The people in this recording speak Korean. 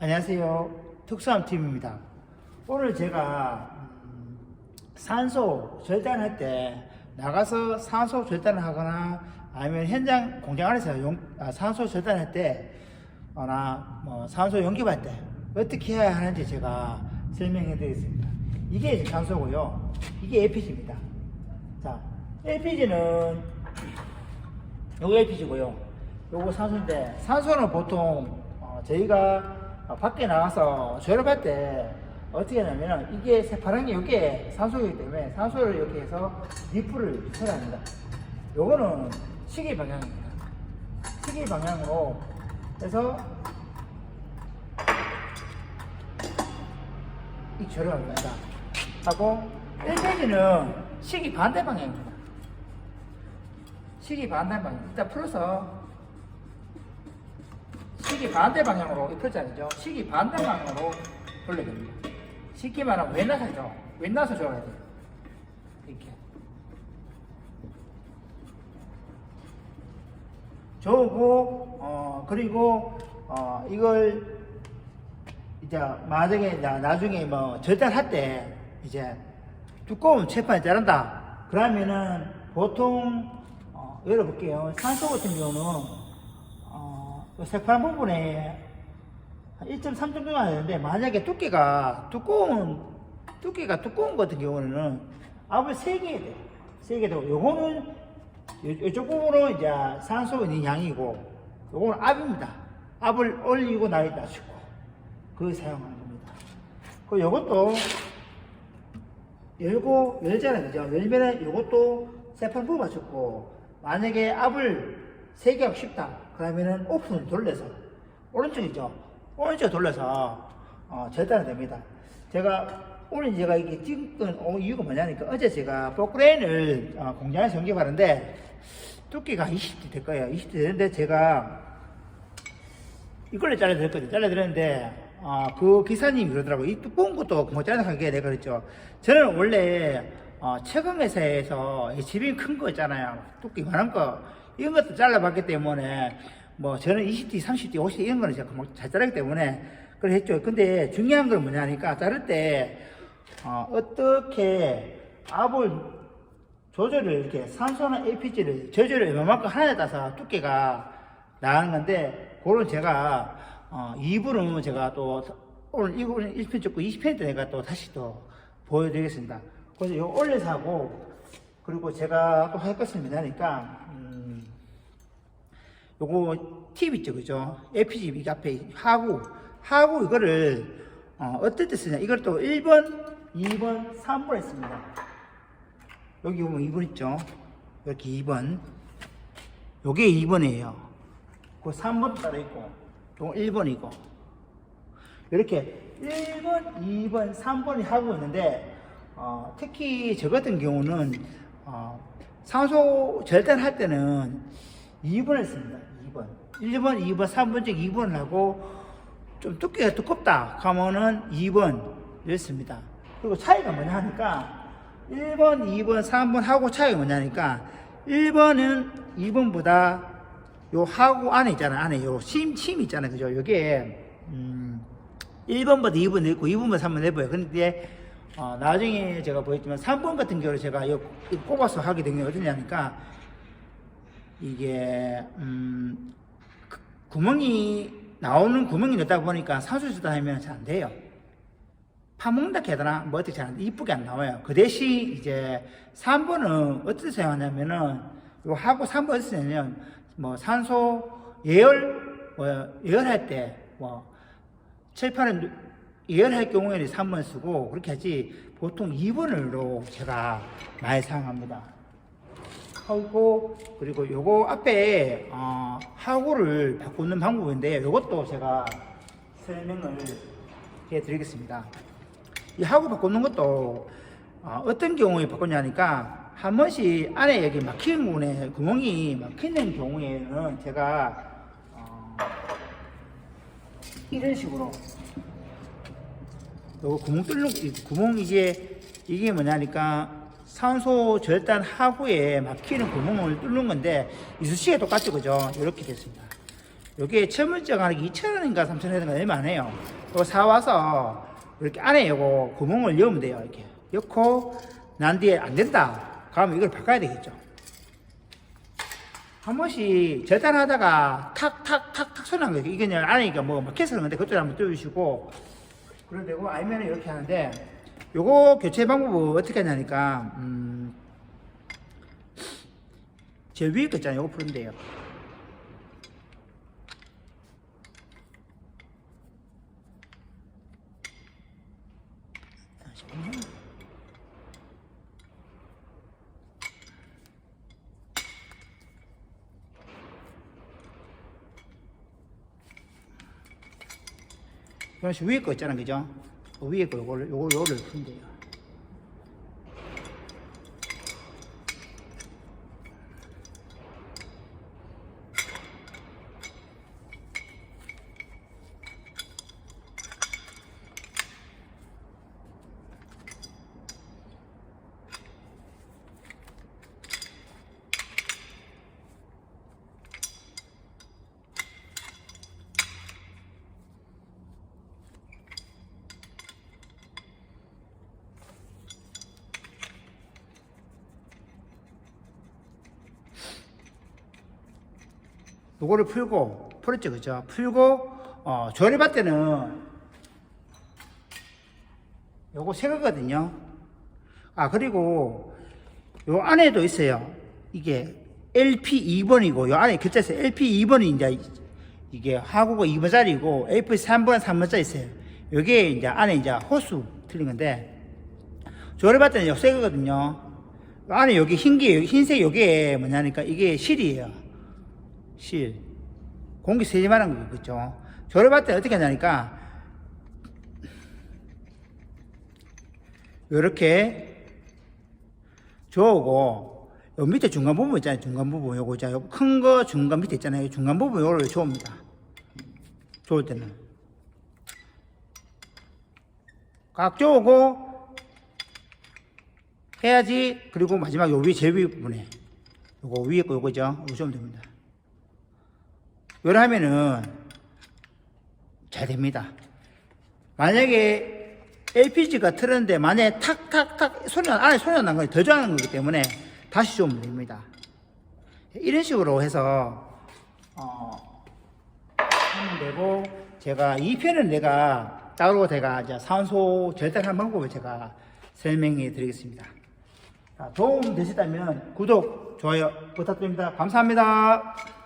안녕하세요. 특수함 팀입니다. 오늘 제가 음, 산소 절단할 때 나가서 산소 절단을 하거나 아니면 현장 공장 안에서 용- 아, 산소 절단할 때나 뭐 산소 연기할 때 어떻게 해야 하는지 제가 설명해 드리겠습니다. 이게 산소고요. 이게 LPG입니다. 자, LPG는 요거 LPG고요. 요거 산소인데 산소는 보통 어, 저희가 어, 밖에 나가서 조립할 때 어떻게 하냐면 이게 새파란 게 이게 산소이기 때문에 산소를 이렇게 해서 니프를 설합니다. 요거는 시계 방향입니다. 시계 방향으로 해서 이 조립합니다. 하고 1페이지는 시계 반대 방향입니다. 시계 반대 방향. 일단 풀어서 시계 반대 방향으로 이 풀자리죠. 시계 반대 방향으로 돌려야 됩니다. 쉽게 말하면 왼나서죠. 왼나서 줘야 돼요. 이렇게. 저고 어 그리고 어 이걸 이제 만약에 나, 나중에 뭐 절단할 때 이제 두꺼운 철판을 자른다 그러면은 보통 어, 열어볼게요 산소 같은 경우는 어, 요 새파란 부분에 한 1.3 정도가 되는데 만약에 두께가 두꺼운 두께가 두꺼운 것 같은 경우는 압을 3개 해야 돼요 3개 되고 요거는 요, 이쪽 부분은 이제 산소 있는 양이고 요거는 압입니다. 압을 올리고 나이 낮추고 그걸 사용하는 겁니다. 그 요것도 열고 열잖아요 그죠? 열면은 요것도 세판 부어 맞췄고 만약에 압을 3개 하고 싶다 그러면은 오픈을 돌려서 오른쪽이죠 오른쪽 돌려서 어, 절단이 됩니다 제가 오늘 제가 이게 찍은 어, 이유가 뭐냐니까 어제 제가 포크레인을 어, 공장에서 연결하는데 두께가 20대 될 거예요 20대 되는데 제가 이걸로 잘라드렸거든요. 잘라드렸는데, 어, 그 기사님이 그러더라고요. 이 두꺼운 것도 뭐 잘라하게 내가 그랬죠. 저는 원래, 어, 최강회사에서 이 집이 큰거 있잖아요. 두께 많은 거. 이런 것도 잘라봤기 때문에, 뭐, 저는 20D, 30D, 50D 이런 거는 제가 뭐잘 자르기 때문에, 그걸 했죠. 근데 중요한 건 뭐냐니까, 자를 때, 어, 어떻게 압을 조절을 이렇게 산소나 LPG를 조절을 얼마만큼 하나에 따라서 두께가 나가는 건데 그런 제가 어 2부는 제가 또 오늘 1분 1편 찍고 20편 때 내가 또 다시 또 보여드리겠습니다. 그래서 이거 올려서 하고 그리고 제가 또 할 것을 뭐냐니까 음 요거 팁 있죠 그죠? LPG 이 앞에 하고 하고 이거를 어, 어떨 때 쓰냐 이걸 또 1번 2번 3번 했습니다. 여기 보면 2번 있죠? 이렇게 2번. 요게 2번이에요. 그 3번 따로 있고, 요거 1번이고. 이렇게 1번, 2번, 3번이 하고 있는데, 어, 특히 저 같은 경우는, 어, 산소 절단할 때는 2번을 씁니다. 2번. 1번, 2번, 3번 중 2번을 하고, 좀 두께가 두껍다 하면은 2번 이렇습니다. 그리고 차이가 뭐냐 하니까 1번, 2번, 3번 하고 차이가 뭐냐니까 1번은 2번보다 요 하고 안에 있잖아요. 안에 요 심, 심 있잖아요. 그죠? 요게 음 1번보다 2번 있고 2번보다 3번 내보여요. 근데 어, 나중에 제가 보였지만 3번 같은 경우를 제가 요, 요 뽑아서 하게 된 게 어떠냐니까 이게 음 그- 구멍이 나오는 구멍이 넣다 보니까 산소수다 하면 잘 안 돼요. 해야 되나? 뭐 어떻게 잘 안- 이쁘게 안 나와요. 그 대신 이제 3번은 어떻게 사용하냐면은 요 하고 3번 어떻게 쓰냐면 뭐 산소 예열 뭐 예열할 때 뭐 철판을 예열할 경우에는 3번 쓰고 그렇게 하지 보통 2번으로 제가 많이 사용합니다. 하고 그리고 요거 앞에 어, 하고를 바꾸는 방법인데 요것도 제가 설명을 해드리겠습니다. 이 하고 바꾸는 것도 어, 떤 경우에 바꾸냐니까 한 번씩 안에 여기 막히는 부분에 구멍이 막히는 경우에는 제가 어, 이런 식으로 요거 구멍 뚫는 이 구멍 이게 이게 뭐냐니까 산소 절단 하부에 막히는 구멍을 뚫는 건데 이수시에 똑같죠 그죠 이렇게 됐습니다 요게 천문적 하는 2,000원인가 3,000원인가 얼마 안 해요. 이거 사와서 이렇게 안에 요거 구멍을 여면 돼요. 이렇게. 넣고 난 뒤에 안 된다. 그러면 이걸 바꿔야 되겠죠. 한 번씩 절단하다가 탁탁탁탁 소리 난 거예요. 이게 안에 니까 뭐 막혀서 그런데 그쪽에 한번 띄워주시고 그런 되고 아니면 이렇게 하는데 요거 교체 방법은 어떻게 하냐니까 음, 제 위에 거 있잖아요. 요거 푸면 돼요. 위에 거 있잖아, 그죠? 그 위에 거 요거를, 요거, 요거를 돼요. 요거를 풀고, 풀었죠, 그죠? 풀고, 어, 조립할 때는 요거 새 거거든요. 아, 그리고 요 안에도 있어요. 이게 LP 2번이고, 요 안에 교차에서 LP 2번이 이제 이게 하구가 2번짜리고, LP 3번, 3번짜리 있어요. 요게 이제 안에 이제 호수 틀린 건데, 조립할 때는 요새 거거든요. 요 안에 여기 흰게, 흰색 요게 뭐냐니까 이게 실이에요. 실. 공기 세지만한 거 있죠. 조립할 때 어떻게 하냐니까, 요렇게 저으고, 요 밑에 중간 부분 있잖아요. 중간 부분. 요거 있잖아요. 큰거 중간 밑에 있잖아요. 중간 부분 요걸 저읍니다. 저을 때는. 각 저으고, 해야지. 그리고 마지막 요 위, 제일 위 부분에. 요거 위에 거 요거죠. 요거 저으면 됩니다. 요래 하면은 잘 됩니다. 만약에 LPG가 틀었는데 만약에 탁탁탁 소리가 안에 소리가 난 거에 더 좋아하는 거기 때문에 다시 좀 됩니다. 이런 식으로 해서 어, 하면 되고 제가 이 편은 내가 따로 제가 이제 산소 절단하는 방법을 제가 설명해 드리겠습니다. 자, 도움 되셨다면 구독, 좋아요 부탁드립니다. 감사합니다.